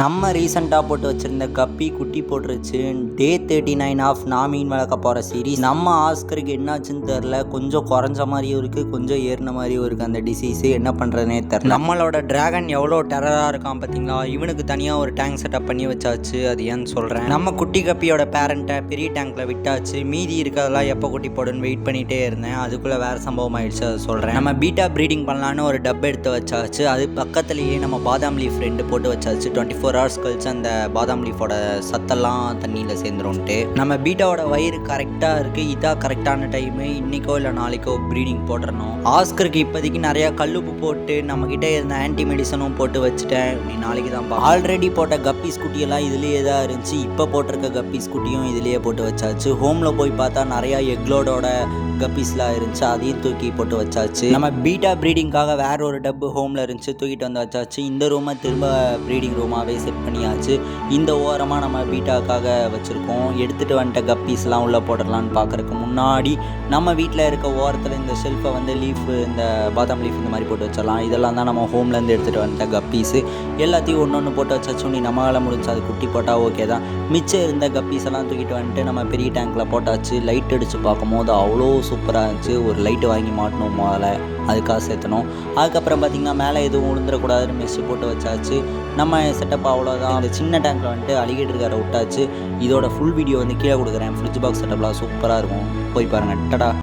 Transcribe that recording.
நம்ம ரீசெண்டாக போட்டு வச்சுருந்த கப்பி குட்டி போட்டுருச்சு. டே தேர்ட்டி நைன் ஆஃப் நாமீன் வளர்க்க போகிற சீரீஸ் நம்ம ஆஸ்கருக்கு என்னாச்சுன்னு தெரில கொஞ்சம் குறைஞ்ச மாதிரியும் இருக்குது கொஞ்சம் ஏறின மாதிரியும் இருக்குது அந்த டிசீஸு என்ன பண்ணுறதுனே தெரில நம்மளோட டிராகன் எவ்வளோ டெரராக இருக்கான் பார்த்தீங்களா? இவனுக்கு தனியாக ஒரு டேங்க் செட்டப் பண்ணி வச்சாச்சு. அது ஏன்னு சொல்கிறேன் நம்ம குட்டி கப்பியோட பேரண்ட்டை பெரிய டேங்க்கில் விட்டாச்சு. மீதி இருக்கிறதெல்லாம் எப்போ குட்டி போடுன்னு வெயிட் பண்ணிகிட்டே இருந்தேன். அதுக்குள்ளே வேறு சம்பவம் ஆயிடுச்சு அதை சொல்கிறேன் நம்ம பீட்டா ப்ரீடிங் பண்ணலான்னு ஒரு டப் எடுத்து வச்சாச்சு. அது பக்கத்துலேயே நம்ம பாதாம் லீஃப் ரெண்டு போட்டு வச்சாச்சு டுவெண்ட்டி ஃபோர் ஹவர்ஸ் கழிச்சு அந்த பாதாம் லீஃபோட சத்தெல்லாம் தண்ணியில் சேர்ந்துரும்ட்டு. நம்ம பீட்டாவோட வயிறு கரெக்டாக இருக்குது இதான் கரெக்டான டைமு இன்றைக்கோ இல்லை நாளைக்கோ ப்ரீடிங் போட்டுறணும். ஆஸ்கருக்கு இப்போதைக்கு நிறையா கல்லுப்பு போட்டு நம்மக்கிட்ட இருந்த ஆன்டி மெடிசனும் போட்டு வச்சுட்டேன். நீ நாளைக்கு தான் ஆல்ரெடி போட்ட கப்பீஸ் குட்டியெல்லாம் இதுலேயே தான் இருந்துச்சு. இப்போ போட்டிருக்க கப்பீஸ் குட்டியும் இதுலேயே போட்டு வச்சாச்சு. ஹோமில் போய் பார்த்தா நிறையா எக்லோடோட கப்பீஸ்லாம் இருந்துச்சு. அதையும் தூக்கி போட்டு வச்சாச்சு. நம்ம பீட்டா ப்ரீடிங்காக வேற ஒரு டப்பு ஹோமில் இருந்துச்சு. தூக்கிட்டு வந்து வச்சாச்சு. இந்த ரூமை திரும்ப ப்ரீடிங் ரூமாகவே செட் பண்ணியாச்சு. இந்த ஓரமாக நம்ம பீட்டாக்காக வச்சுருக்கோம். எடுத்துகிட்டு வந்துட்ட கப்பீஸ்லாம் உள்ளே போடலான்னு பார்க்குறக்கு முன்னாடி நம்ம வீட்டில் இருக்க ஓரத்தில் இந்த ஷெல்ஃபை வந்து லீஃப் இந்த பாதாம் லீஃப் இந்த மாதிரி போட்டு வச்சிடலாம். இதெல்லாம் தான் நம்ம ஹோம்லேருந்து எடுத்துகிட்டு வந்துட்ட கப்பீஸு எல்லாத்தையும் ஒன்று ஒன்று போட்டு வச்சாச்சும் நீ நம்மளால் முடிஞ்சு அது குட்டி போட்டால் ஓகே தான். மிச்சம் இருந்த கப்பீஸ் எல்லாம் தூக்கிட்டு வந்துட்டு நம்ம பெரிய டேங்க்கில் போட்டாச்சு. லைட் அடித்து பார்க்கும்போது அவ்வளோ சூப்பராக இருந்துச்சு. ஒரு லைட்டு வாங்கி மாட்டணும் முதல்ல அதுக்காக சேர்த்தணும். அதுக்கப்புறம் பார்த்திங்கன்னா மேலே எதுவும் விழுந்துடக்கூடாதுன்னு மெஸ்ஸு போட்டு வச்சாச்சு. நம்ம செட்டப் அவ்வளோதான் அந்த சின்ன டேங்க்கில் வந்துட்டு அலிகேட்டர் இருக்கார விட்டாச்சு. இதோட ஃபுல் வீடியோ வந்து கீழே கொடுக்குறேன். ஃப்ரிட்ஜ் பாக்ஸ் செட்டப்லாம் சூப்பராக இருக்கும். போய் பாருங்கள் டடா.